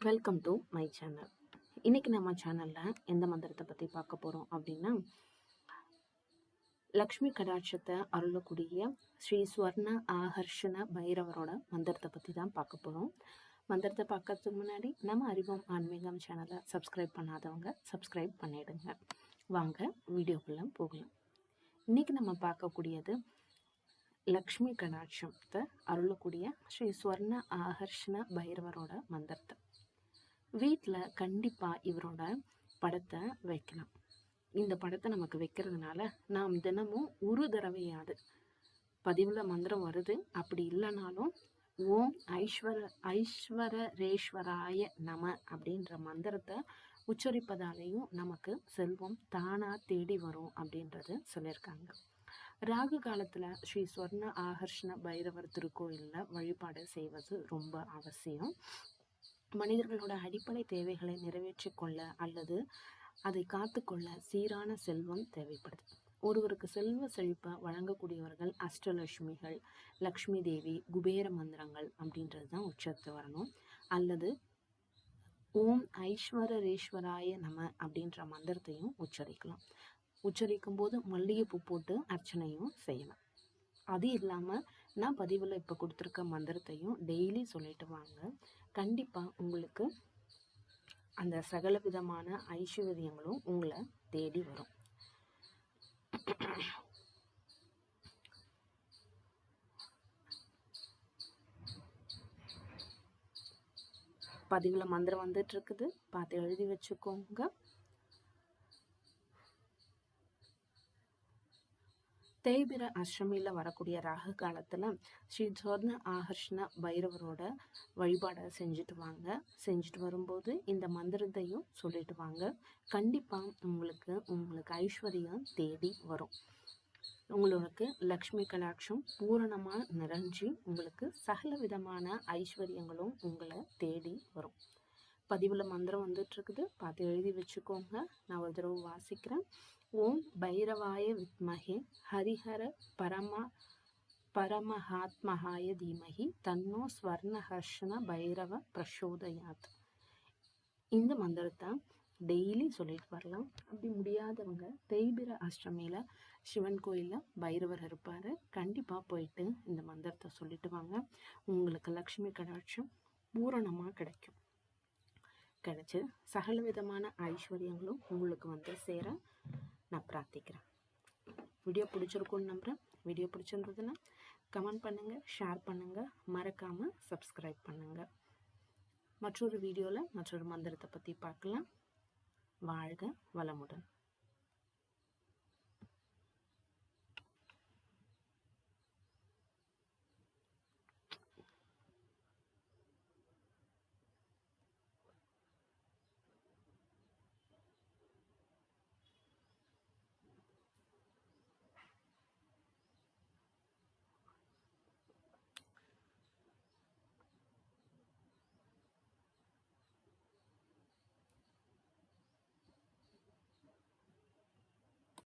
Welcome to my channel இன்றைக்கி நம்ம சேனலில் எந்த மந்திரத்தை பற்றி பார்க்க போகிறோம் அப்படின்னா லக்ஷ்மி கடாட்சத்தை அருளக்கூடிய ஸ்ரீ ஸ்வர்ண ஆகர்ஷண பைரவரோட மந்திரத்தை பற்றி தான் பார்க்க போகிறோம் மந்திரத்தை பார்க்கறதுக்கு முன்னாடி நம்ம அறிவோம் ஆன்மீகம் சேனலை சப்ஸ்கிரைப் பண்ணாதவங்க சப்ஸ்கிரைப் பண்ணிடுங்க. வாங்க வீடியோக்குள்ளே போகலாம். இன்றைக்கி நம்ம பார்க்கக்கூடியது லக்ஷ்மி கடாட்சத்தை அருளக்கூடிய ஸ்ரீ ஸ்வர்ண ஆகர்ஷண பைரவரோட மந்திரத்தை. வீட்டில் கண்டிப்பாக இவரோட படத்தை வைக்கலாம். இந்த படத்தை நமக்கு வைக்கிறதுனால நாம் தினமும் ஒரு தடவையாவது பதிவில் மந்திரம் வருது. அப்படி இல்லைனாலும் ஓம் ஐஸ்வர ஐஸ்வரரேஸ்வராய நம அப்படின்ற மந்திரத்தை உச்சரிப்பதாலேயும் நமக்கு செல்வம் தானாக தேடி வரும் அப்படின்றது சொல்லியிருக்காங்க. ராகு காலத்தில் ஸ்ரீ ஸ்வர்ண ஆகர்ஷண பைரவர் திருக்கோயிலில் வழிபாடு செய்வது ரொம்ப அவசியம். மனிதர்களோட அடிப்படை தேவைகளை நிறைவேற்றிக்கொள்ள அல்லது அதை காத்துக்கொள்ள சீரான செல்வம் தேவைப்படுது. ஒருவருக்கு செல்வ செழிப்பை வழங்கக்கூடியவர்கள் அஷ்டலட்சுமிகள் லக்ஷ்மி தேவி குபேர மந்திரங்கள் அப்படின்றது தான் உச்சத்து வரணும். அல்லது ஓம் ஐஸ்வரரேஸ்வராய நம அப்படின்ற மந்திரத்தையும் உச்சரிக்கலாம். உச்சரிக்கும் போது மல்லிகைப்பூ போட்டு அர்ச்சனையும் செய்யலாம். அது இல்லாமல் நான் பதிவில் இப்போ கொடுத்துருக்க மந்திரத்தையும் டெய்லி சொல்லிட்டு வாங்க. கண்டிப்பாக உங்களுக்கு அந்த சகல விதமான ஐஸ்வர்யங்களும் உங்களை தேடி வரும். பதிவில் மந்திரம் வந்துட்டு இருக்குது. பார்த்து எழுதி வச்சுக்கோங்க. தேய்பிர அஷ்டமியில் வரக்கூடிய ராகு காலத்தில் ஸ்ரீ சொர்ண ஆகர்ஷ்ண பைரவரோட வழிபாடை செஞ்சுட்டு வாங்க. செஞ்சுட்டு வரும்போது இந்த மந்திரத்தையும் சொல்லிட்டு வாங்க. கண்டிப்பாக உங்களுக்கு உங்களுக்கு ஐஸ்வர்யம் தேடி வரும். உங்களுக்கு லக்ஷ்மி கலாட்சம் பூரணமாக நிறைஞ்சி உங்களுக்கு சகல விதமான ஐஸ்வர்யங்களும் உங்களை தேடி வரும். பதிவில் மந்திரம் வந்துட்டுருக்குது பார்த்து எழுதி வச்சுக்கோங்க. நான் ஒரு தடவை வாசிக்கிறேன். ஓம் பைரவாய வித்மகே. ஹரிஹர பரம பரமஹாத்மஹாய தீமகி. தன்னோ ஸ்வர்ணஹர்ஷன பைரவ பிரசோதயாத். இந்த மந்திரத்தை டெய்லி சொல்லிட்டு வரலாம். அப்படி முடியாதவங்க தேய்பிர அஷ்டமியில் சிவன் கோயிலில் பைரவர் இருப்பார். கண்டிப்பாக போயிட்டு இந்த மந்திரத்தை சொல்லிட்டு வாங்க. உங்களுக்கு லக்ஷ்மி கடாட்சம் பூரணமாக கிடைக்கும். கிடச்சி சகல விதமான ஐஸ்வர்யங்களும் உங்களுக்கு வந்து சேர நான் பிரார்த்திக்கிறேன். வீடியோ பிடிச்சிருக்கும்னு நம்புகிறேன் வீடியோ பிடிச்சிருந்ததுன்னா கமெண்ட் பண்ணுங்கள் ஷேர் பண்ணுங்கள் மறக்காமல் சப்ஸ்கிரைப் பண்ணுங்கள் மற்றொரு வீடியோவில் மற்றொரு மந்திரத்தை பற்றி பார்க்கலாம். வாழ்க வளமுடன்.